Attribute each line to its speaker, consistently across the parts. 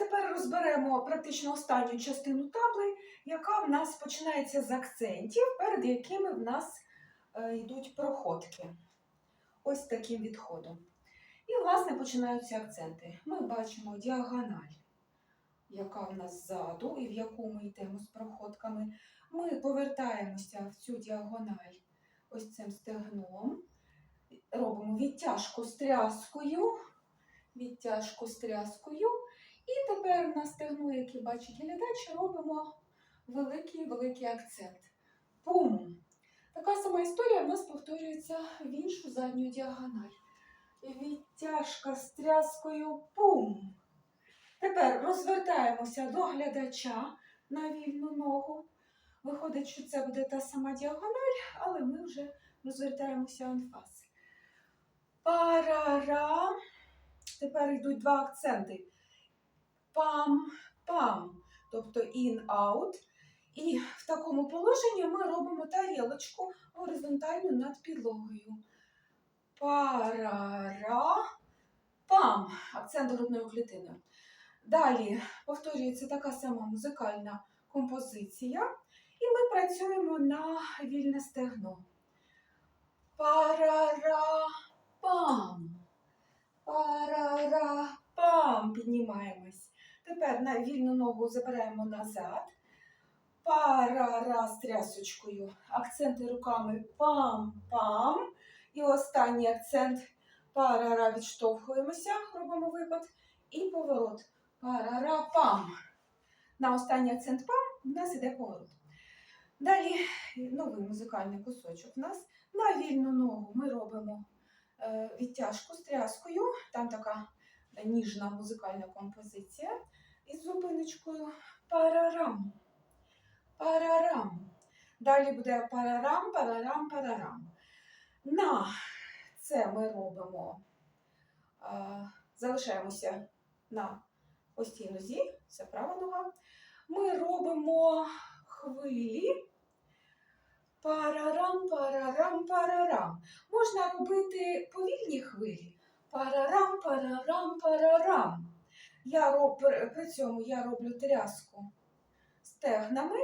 Speaker 1: тепер розберемо практично останню частину табли, яка в нас починається з акцентів, перед якими в нас е, йдуть проходки. Ось таким відходом. І, власне, починаються акценти. Ми бачимо діагональ, яка в нас ззаду, і в яку ми йдемо з проходками. Ми повертаємося в цю діагональ ось цим стегном. Робимо відтяжку з тряскою, відтяжку з. І тепер на стегну, який бачить глядач, робимо великий-великий акцент. Пум! Така сама історія в нас повторюється в іншу задню діагональ. Відтяжка з тряскою пум. Тепер розвертаємося до глядача на вільну ногу. Виходить, що це буде та сама діагональ, але ми вже розвертаємося анфас. Парара. Тепер йдуть два акценти. Пам, пам. Тобто in-out. І в такому положенні ми робимо тарілочку горизонтально над підлогою. Парара. Пам. Акцент грудною клітиною. Далі повторюється така сама музикальна композиція. І ми працюємо на вільне стегно. Парара-пам. Парара-пам. Піднімаємось. Тепер на вільну ногу забираємо назад. Парара з трясочкою. Акценти руками пам-пам. І останній акцент парара відштовхуємося, робимо випад. І поворот. Парара-пам. На останній акцент пам у нас іде поворот. Далі новий музикальний кусочок. У нас на вільну ногу ми робимо е, відтяжку з тряскою. Там така ніжна музикальна композиція. Із зупиночкою парарам. Парарам. Далі буде парарам, парарам, парарам. На це ми робимо, залишаємося на ось нозі, це права нога. Ми робимо хвилі. Парарам, парарам, парарам. Можна робити повільні хвилі. Парарам, парарам, парарам. Я роб, при цьому я роблю тряску стегнами,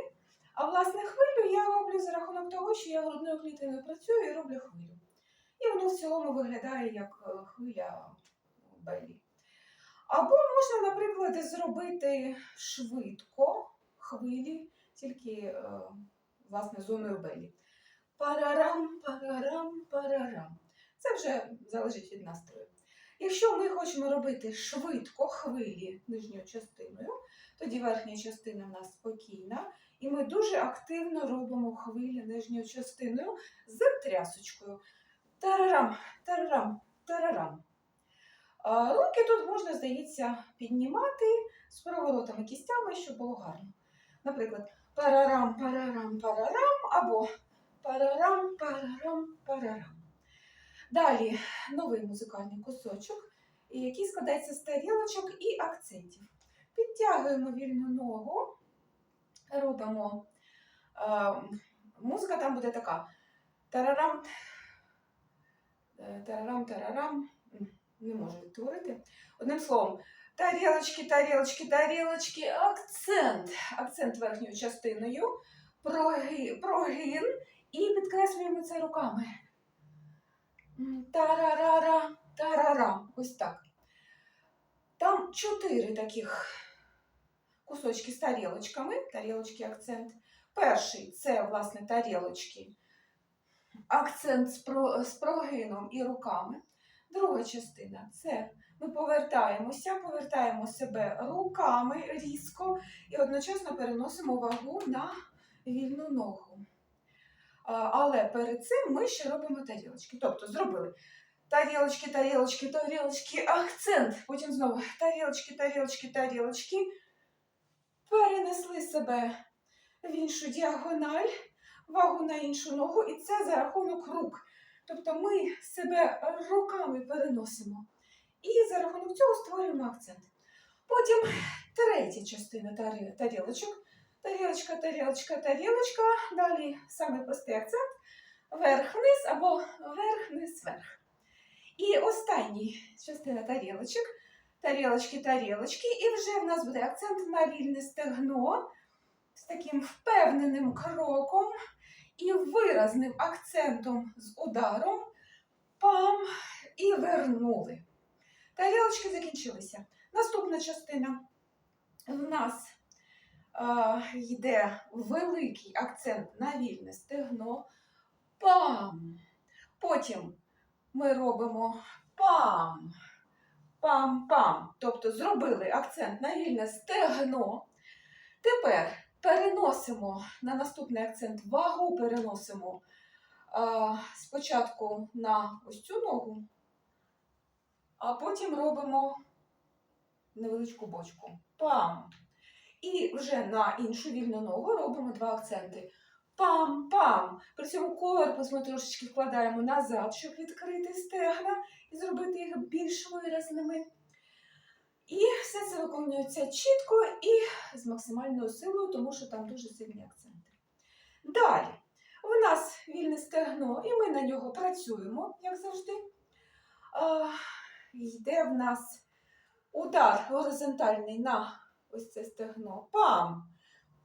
Speaker 1: а власне хвилю я роблю за рахунок того, що я грудною клітиною працюю і роблю хвилю. І воно в цілому виглядає як е, хвиля белі. Або можна, наприклад, зробити швидко хвилі, тільки е, власне зоною белі. Парарам, парарам, парарам. Це вже залежить від настрою. Якщо ми хочемо робити швидко хвилі нижньою частиною, тоді верхня частина в нас спокійна, і ми дуже активно робимо хвилі нижньою частиною з трясочкою. Тарарам, тарарам, тарарам. Руки тут можна, здається, піднімати з проворотами кістями, щоб було гарно. Наприклад, парарам, парарам, парарам або парарам, парарам, парарам. Далі новий музикальний кусочок, який складається з тарілочок і акцентів. Підтягуємо вільну ногу, робимо. Е, музика там буде така. Тарарам, е, тарарам, тарарам. Не можу відтворити. Одним словом, тарілочки, тарілочки, тарілочки, акцент. Акцент верхньою частиною, проги- прогин і підкреслюємо це руками. Тарарара, тарара. Ось так. Там чотири таких кусочки з тарілочками. Тарілочки акцент. Перший це, власне, тарілочки. Акцент з прогином і руками. Друга частина це ми повертаємося, повертаємо себе руками різко і одночасно переносимо вагу на вільну ногу. Але перед цим ми ще робимо тарілочки. Тобто зробили тарілочки, тарілочки, тарілочки, акцент. Потім знову тарілочки, тарілочки, тарілочки. Перенесли себе в іншу діагональ, вагу на іншу ногу, і це за рахунок рук. Тобто ми себе руками переносимо. І за рахунок цього створюємо акцент. Потім третя частина тарілочок. Тарілочка, тарілочка, тарілочка. Далі саме простий акцент. Верх-вниз або верх-вниз-верх. І остання частина тарілочок тарілочки, тарілочки, і вже в нас буде акцент на вільне стегно з таким впевненим кроком і виразним акцентом з ударом. Пам! І вернули. Тарілочки закінчилися. Наступна частина. В нас йде великий акцент на вільне стегно. Пам! Потім ми робимо пам, пам-пам. Тобто зробили акцент на вільне стегно. Тепер переносимо на наступний акцент вагу, переносимо а, спочатку на ось цю ногу, а потім робимо невеличку бочку. Пам. І вже на іншу вільну ногу робимо два акценти. Пам-пам. При цьому корпус ми трошечки вкладаємо назад, щоб відкрити стегна і зробити їх більш виразними. І все це виконується чітко і з максимальною силою, тому що там дуже сильні акценти. Далі, у нас вільне стегно, і ми на нього працюємо, як завжди. Йде в нас удар горизонтальний на ось це стегно. Пам!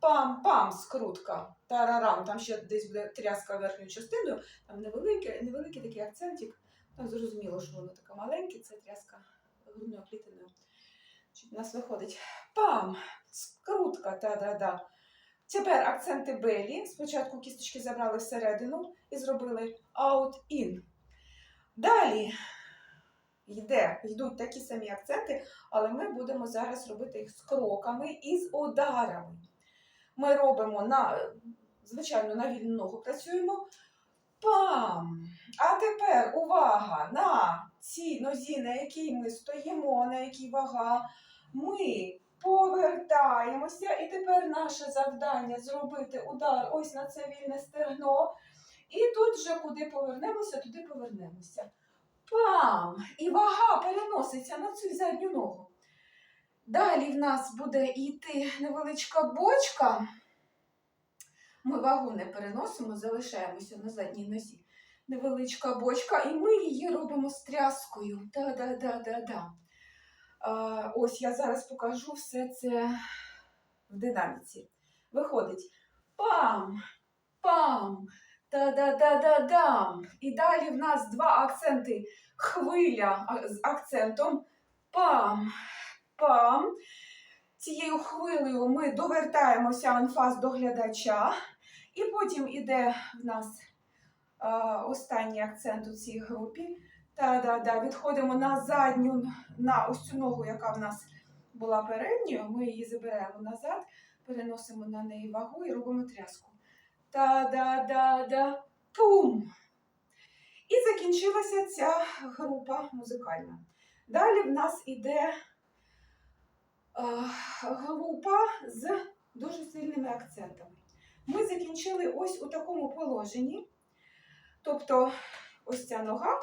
Speaker 1: Пам-пам, скрутка. Тарарам. Там ще десь буде тряска верхньою частиною. Там невеликий, невеликий такий акцентик. Там зрозуміло, що воно таке маленьке, це тряска грудною клітиною. У нас виходить пам, скрутка, та-да-да. Тепер акценти белі. Спочатку кісточки забрали всередину і зробили out-in. Далі йде, йдуть такі самі акценти, але ми будемо зараз робити їх з кроками і з ударами. Ми робимо на, звичайно, на вільну ногу працюємо. Пам! А тепер увага на цій нозі, на якій ми стоїмо, на якій вага. Ми повертаємося, і тепер наше завдання зробити удар ось на це вільне стегно. І тут вже куди повернемося, туди повернемося. Пам! І вага переноситься на цю задню ногу. Далі в нас буде йти невеличка бочка. Ми вагу не переносимо, залишаємося на задній нозі. Невеличка бочка, і ми її робимо з тряскою. Да-да-да-да-да. Ось я зараз покажу все це в динаміці. Виходить пам, пам, та-да-да-да-дам. І далі в нас два акценти. Хвиля з акцентом пам, пам. Цією хвилею ми довертаємося анфас до глядача, і потім іде в нас а, останній акцент у цій групі. Та-да-да, відходимо на задню, на ось цю ногу, яка в нас була передньою. Ми її забираємо назад, переносимо на неї вагу і робимо тряску. Та-да-да-да, пум! І закінчилася ця група музикальна. Далі в нас іде е, група з дуже сильними акцентами. Ми закінчили ось у такому положенні. Тобто, ось ця нога,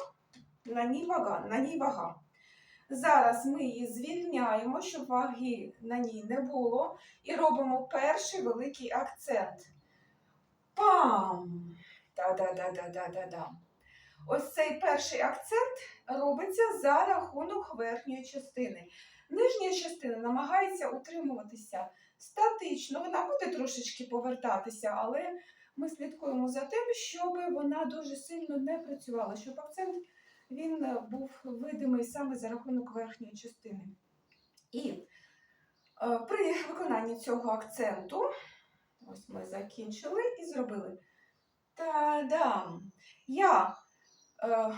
Speaker 1: на ній вага, на ній вага. Зараз ми її звільняємо, щоб ваги на ній не було, і робимо перший великий акцент. Пам! Та-да-да-да-да-да-да. Ось цей перший акцент робиться за рахунок верхньої частини. Нижня частина намагається утримуватися статично, вона буде трошечки повертатися, але ми слідкуємо за тим, щоб вона дуже сильно не працювала, щоб акцент він е, був видимий саме за рахунок верхньої частини. І е, при виконанні цього акценту, ось ми закінчили і зробили. Та-дам! Я е,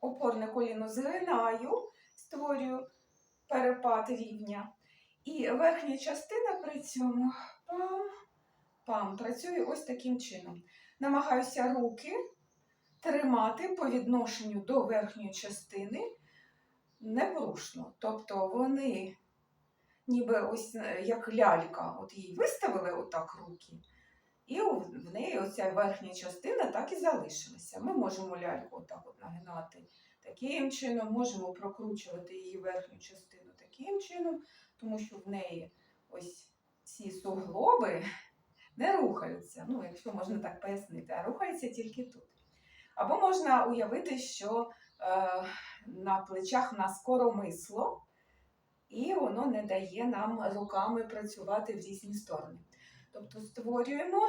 Speaker 1: опорне коліно згинаю, створюю перепад рівня. І верхня частина при цьому пам, пам, працює ось таким чином. Намагаюся руки тримати по відношенню до верхньої частини непорушно. Тобто вони ніби ось е, як лялька, от її виставили отак руки, і в неї оця верхня частина так і залишилася. Ми можемо ляльку отак от нагинати таким чином, можемо прокручувати її верхню частину таким чином, тому що в неї ось ці суглоби не рухаються. Ну, якщо можна так пояснити, а рухаються тільки тут. Або можна уявити, що е, на плечах в нас коромисло, і воно не дає нам руками працювати в різні сторони. Тобто створюємо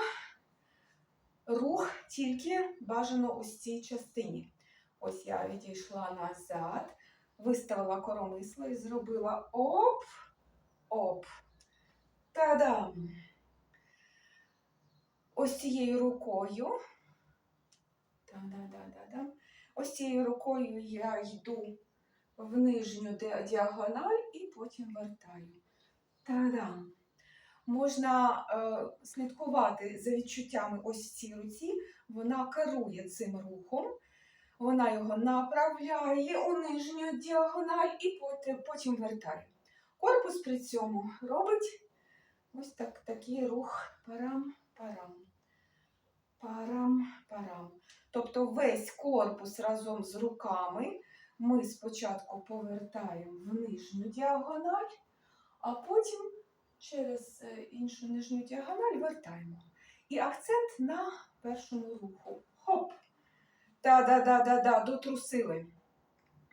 Speaker 1: рух тільки бажано ось цій частині. Ось я відійшла назад, виставила коромисло і зробила оп, оп. Та-дам! Ось цією рукою. Та-да-да-да-да. Ось цією рукою я йду в нижню діагональ і потім вертаю. Та-дам! Можна е, слідкувати за відчуттями ось цій руці. Вона керує цим рухом, вона його направляє у нижню діагональ і потім, потім вертає. Корпус при цьому робить ось так, такий рух парам-парам. Парам-парам. Тобто весь корпус разом з руками ми спочатку повертаємо в нижню діагональ, а потім через е, іншу нижню діагональ вертаємо. І акцент на першому руху. Хоп! Та-да-да-да-да, дотрусили.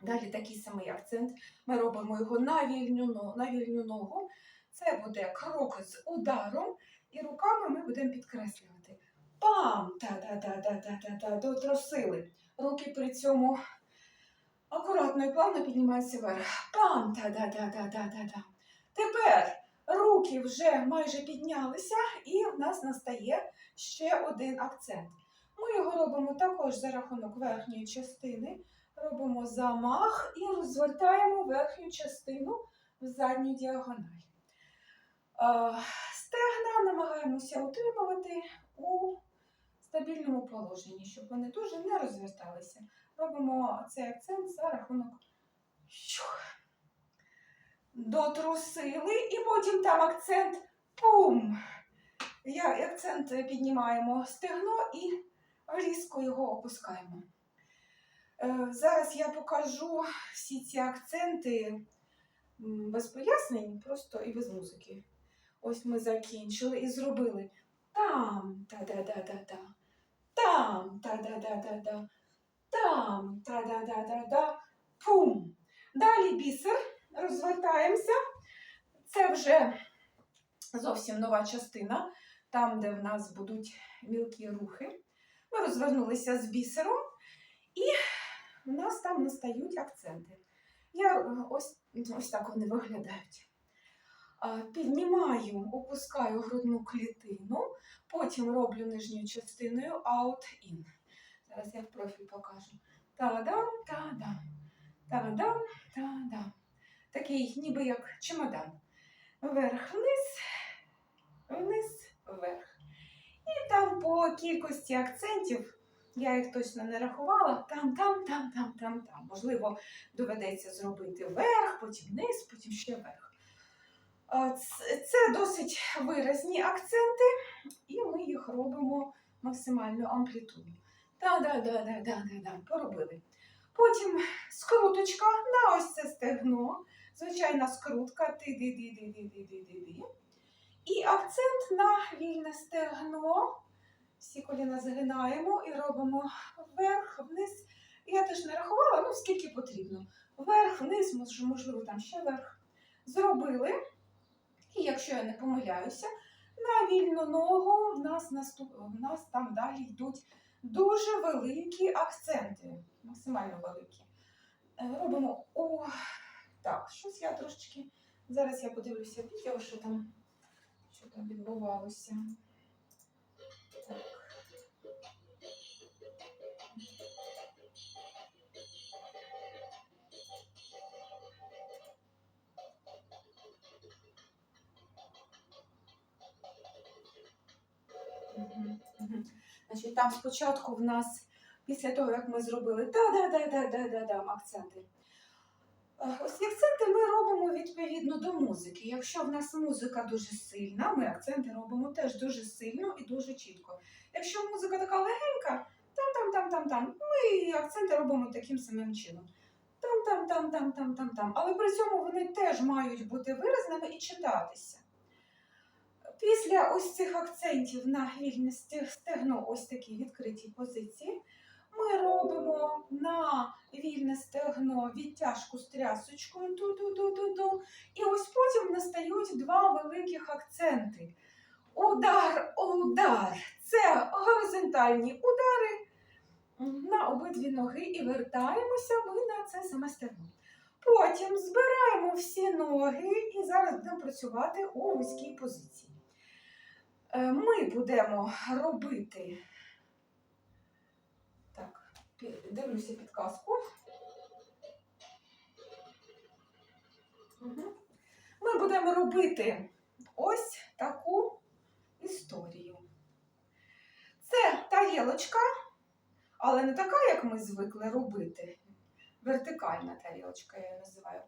Speaker 1: Далі такий самий акцент. Ми робимо його на вільню, на вільню ногу. Це буде крок з ударом, і руками ми будемо підкреслювати. Пам! Та-да-да-да-да-да-да, дотрусили. Руки при цьому акуратно і плавно піднімаються вверх. Пам! Та-да-да-да-да-да-да. Тепер руки вже майже піднялися, і в нас настає ще один акцент. Ми його робимо також за рахунок верхньої частини. Робимо замах і розвертаємо верхню частину в задню діагональ. Е, Стегна намагаємося утримувати у стабільному положенні, щоб вони дуже не розверталися. Робимо цей акцент за рахунок дотрусили, і потім там акцент пум. Я акцент піднімаємо стегно і різко його опускаємо. Е, Зараз я покажу всі ці акценти без пояснень, просто і без музики. Ось ми закінчили і зробили там та-да-да-да-да, там та-да-да-да-да, там та-да-да-да-да, пум. Далі бісер, розвертаємося. Це вже зовсім нова частина, там, де в нас будуть мілкі рухи. Ми розвернулися з бісером, і в нас там настають акценти. Я е, ось, ось так вони виглядають. Піднімаю, опускаю грудну клітину, потім роблю нижньою частиною out-in. Зараз я в профіль покажу. Та-дам, та-дам, та-дам, та-дам. Такий ніби як чемодан. Вверх-вниз, вниз, вверх. І там по кількості акцентів, я їх точно не рахувала, там, там, там, там, там, там. Можливо, доведеться зробити вверх, потім вниз, потім ще вверх. Це досить виразні акценти, і ми їх робимо максимальну амплітуду. Да-да-да-да-да-да, поробили. Потім скруточка на ось це стегно. Звичайна скрутка. Ти-ди-ди-ди-ди-ди-ди-ди. І акцент на вільне стегно. Всі коліна згинаємо і робимо вверх, вниз. Я теж не рахувала, ну скільки потрібно. Вверх, вниз, можливо, там ще вверх. Зробили. І якщо я не помиляюся, на вільну ногу в нас, наступ... в нас там далі йдуть дуже великі акценти, максимально великі. Е, Робимо о, так, щось я трошечки. Зараз я подивлюся відео, що там, що там відбувалося. Так. Мгм. Значить, там спочатку в нас, після того, як ми зробили да-да-да-да-да-да-да акценти. Е, Ось акценти ми робимо відповідно до музики. Якщо в нас музика дуже сильна, ми акценти робимо теж дуже сильно і дуже чітко. Якщо музика така легенька, там-там-там-там-там, ми акценти робимо таким самим чином. Там-там-там-там-там-там-там. Але при цьому вони теж мають бути виразними і читатися. Після ось цих акцентів на вільне стегно, ось такі відкриті позиції, Ми робимо на вільне стегно відтяжку з трясочкою ту-ту-ту-ту-ту. І ось потім настають два великих акценти. Удар, удар. Це горизонтальні удари на обидві ноги і вертаємося ми на це саме стегно. Потім збираємо всі ноги і зараз будемо працювати у вузькій позиції. Е, Ми будемо робити. Так, дивлюся підказку. Ми будемо робити ось таку історію. Це тарілочка, але не така, як ми звикли робити. Вертикальна тарілочка, я її називаю.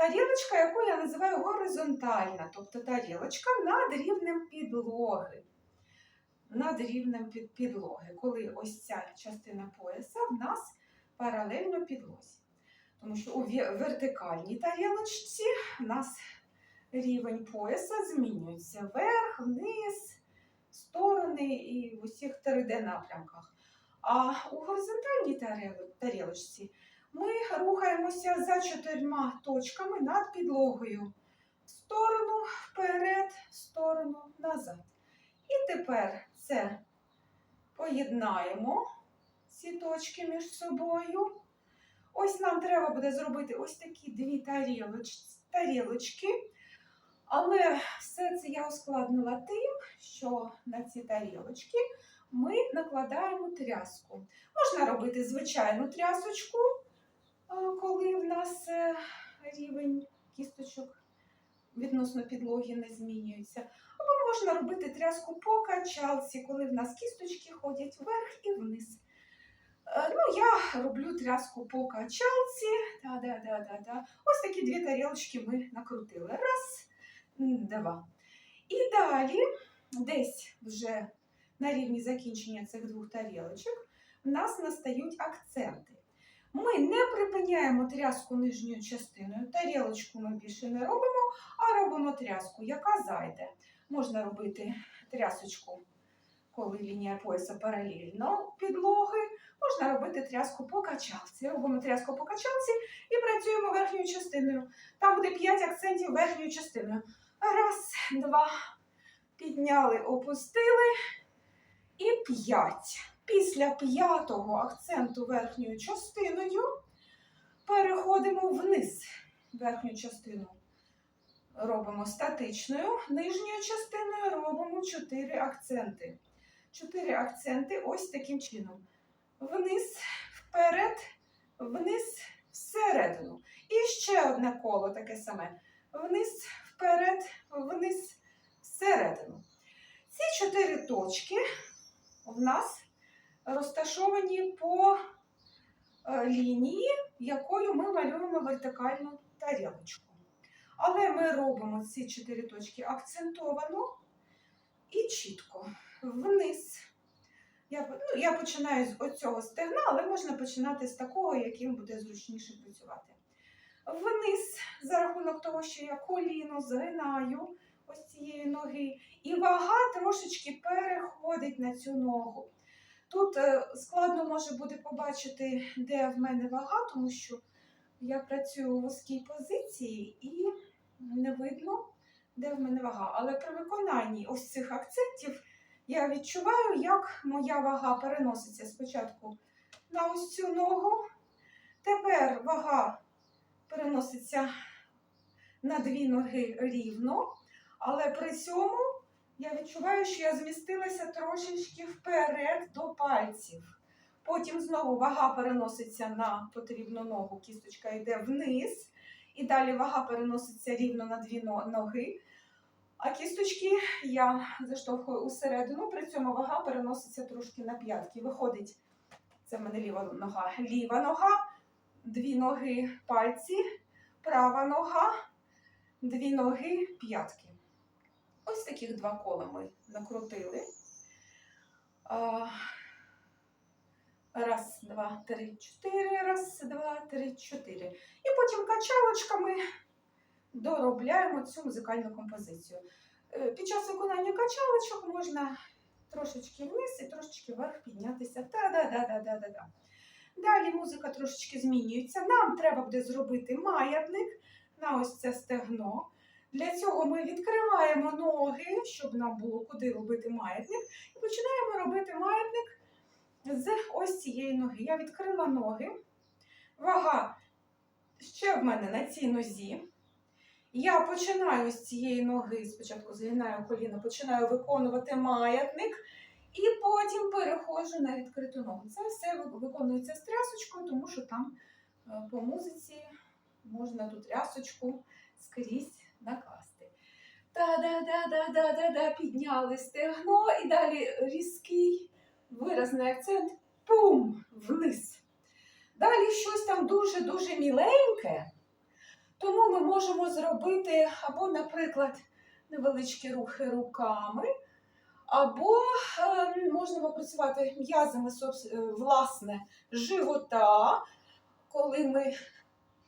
Speaker 1: Тарілочка, яку я називаю горизонтальна, тобто тарілочка над рівнем підлоги. Над рівнем під підлоги, коли ось ця частина пояса в нас паралельно підлозі. Тому що у вертикальній тарілочці в нас рівень пояса змінюється вверх, вниз, сторони і в усіх 3D напрямках. А у горизонтальній тарілочці ми рухаємося за чотирма точками над підлогою. В сторону, вперед, в сторону, назад. І тепер це поєднаємо ці точки між собою. Ось нам треба буде зробити ось такі дві тарілочки. Але все це я ускладнила тим, що на ці тарілочки ми накладаємо тряску. Можна робити звичайну трясочку, коли в нас е, рівень кісточок відносно підлоги не змінюється. Або можна робити тряску по качалці, коли в нас кісточки ходять вверх і вниз. Е, Ну, я роблю тряску по качалці. Та-да-да-да-да. Ось такі дві тарілочки ми накрутили. Раз, два. І далі, десь вже на рівні закінчення цих двох тарілочок, в нас настають акценти. Ми не припиняємо тряску нижньою частиною. Тарілочку ми більше не робимо, а робимо тряску, яка зайде. Можна робити трясочку, коли лінія пояса паралельно підлоги. Можна робити тряску по качалці. Робимо тряску по качалці і працюємо верхньою частиною. Там буде 5 акцентів верхньою частиною. Раз, два, підняли, опустили. І п'ять. Після п'ятого акценту верхньою частиною переходимо вниз верхню частину. Робимо статичною, нижньою частиною робимо 4 акценти. 4 акценти ось таким чином. Вниз, вперед, вниз, всередину. І ще одне коло таке саме. Вниз, вперед, вниз, всередину. Ці чотири точки в нас розташовані по е, лінії, якою ми малюємо вертикальну тарілочку. Але ми робимо ці чотири точки акцентовано і чітко. Вниз. Я, ну, я починаю з оцього стегна, але можна починати з такого, яким буде зручніше працювати. Вниз, за рахунок того, що я коліно згинаю ось цієї ноги, і вага трошечки переходить на цю ногу. Тут е, складно може буде побачити, де в мене вага, тому що я працюю у вузькій позиції і не видно, де в мене вага. Але при виконанні ось цих акцентів я відчуваю, як моя вага переноситься спочатку на ось цю ногу. Тепер вага переноситься на дві ноги рівно, але при цьому я відчуваю, що я змістилася трошечки вперед до пальців. Потім знову вага переноситься на потрібну ногу, кісточка йде вниз, і далі вага переноситься рівно на дві ноги. А кісточки я заштовхую усередину, при цьому вага переноситься трошки на п'ятки. Виходить, це в мене ліва нога. Ліва нога, дві ноги пальці, права нога, дві ноги п'ятки. Ось таких два кола ми накрутили. Раз, два, три, чотири. Раз, два, три, чотири. І потім качалочками доробляємо цю музикальну композицію. Е, Під час виконання качалочок можна трошечки вниз і трошечки вверх піднятися. Та-да-да-да-да-да-да. Далі музика трошечки змінюється. Нам треба буде зробити маятник на ось це стегно. Для цього ми відкриваємо ноги, щоб нам було куди робити маятник, і починаємо робити маятник з ось цієї ноги. Я відкрила ноги. Вага ще в мене на цій нозі. Я починаю з цієї ноги, спочатку згинаю коліно, починаю виконувати маятник, і потім переходжу на відкриту ногу. Це все виконується з трясочкою, тому що там е, по музиці можна ту трясочку скрізь накласти. Та-да-да-да-да-да-да, підняли стегно і далі різкий виразний акцент пум вниз. Далі щось там дуже-дуже міленьке, тому ми можемо зробити або, наприклад, невеличкі рухи руками, або е, можна попрацювати м'язами е, власне живота, коли ми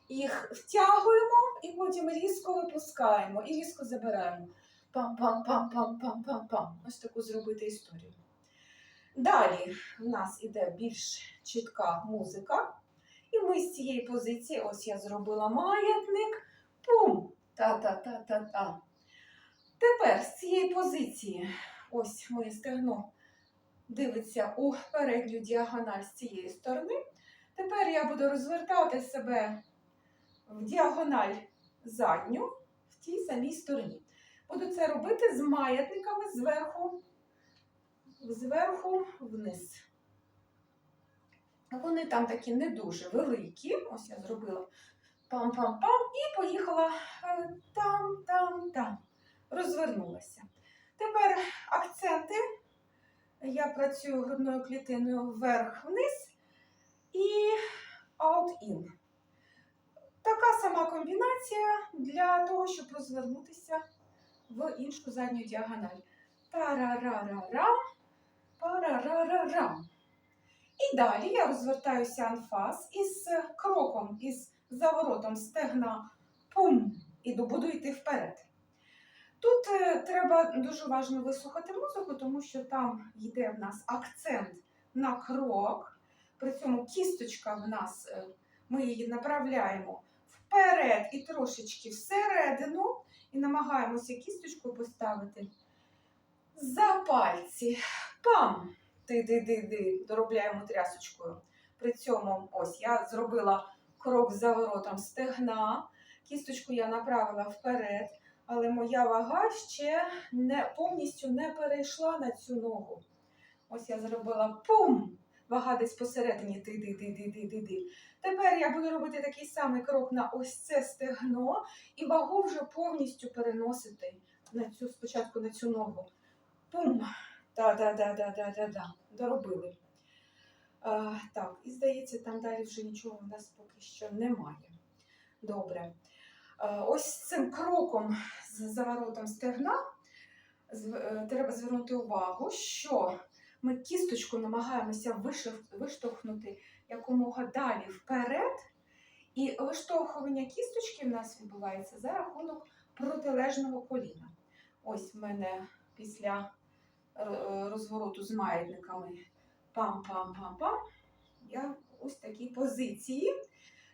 Speaker 1: їх втягуємо і потім різко випускаємо і різко забираємо. Пам-пам-пам-пам-пам-пам-пам. Ось таку зробити історію. Далі в нас іде більш чітка музика. І ми з цієї позиції, ось я зробила маятник. Пум! Та-та-та-та-та. Тепер з цієї позиції, ось моє стегно дивиться у передню діагональ з цієї сторони. Тепер я буду розвертати себе в діагональ задню в тій самій стороні. Буду це робити з маятниками зверху, зверху вниз. Вони там такі не дуже великі. Ось я зробила пам-пам-пам і поїхала е, там, там, там. Розвернулася. Тепер акценти. Я працюю грудною клітиною вверх-вниз і out-in. Така сама комбінація для того, щоб розвернутися в іншу задню діагональ. Тарарарарам, парарарарам. І далі я розвертаюся анфас із кроком, із заворотом стегна пум, і буду йти вперед. Тут е, треба дуже важливо вислухати музику, тому що там йде в нас акцент на крок. При цьому кісточка в нас, е, ми її направляємо вперед і трошечки всередину, і намагаємося кісточку поставити за пальці. Пам! Ти-ди-ди-ди, доробляємо трясочкою. При цьому ось я зробила крок з заворотом стегна, кісточку я направила вперед, але моя вага ще не, повністю не перейшла на цю ногу. Ось я зробила пум! Вага десь посередині ти-ди-ди-ди-ди-ди-ди. Тепер я буду робити такий самий крок на ось це стегно і вагу вже повністю переносити на цю, спочатку на цю ногу. Пум! Та-да-да-да-да-да-да. Доробили. А, так, і здається, там далі вже нічого в нас поки що немає. Добре. А, ось цим кроком з заворотом стегна е, треба звернути увагу, що ми кісточку намагаємося виштовхнути якомога далі вперед. І виштовхування кісточки в нас відбувається за рахунок протилежного коліна. Ось в мене після розвороту з маятниками пам-пам-пам-пам. Я ось такій позиції.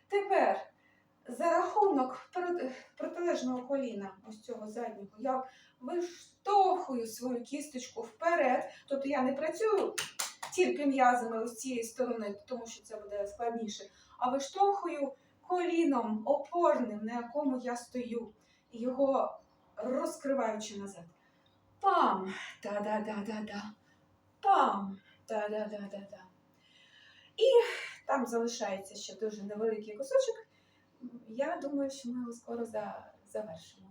Speaker 1: Тепер за рахунок протилежного коліна, ось цього заднього, я виштовхую свою кісточку вперед. Тобто я не працюю тільки м'язами ось цієї сторони, тому що це буде складніше, а виштовхую коліном опорним, на якому я стою, його розкриваючи назад. Пам! Та-да-да-да-да. Пам! Та-да-да-да-да. І там залишається ще дуже невеликий кусочок. Я думаю, що ми його скоро завершимо.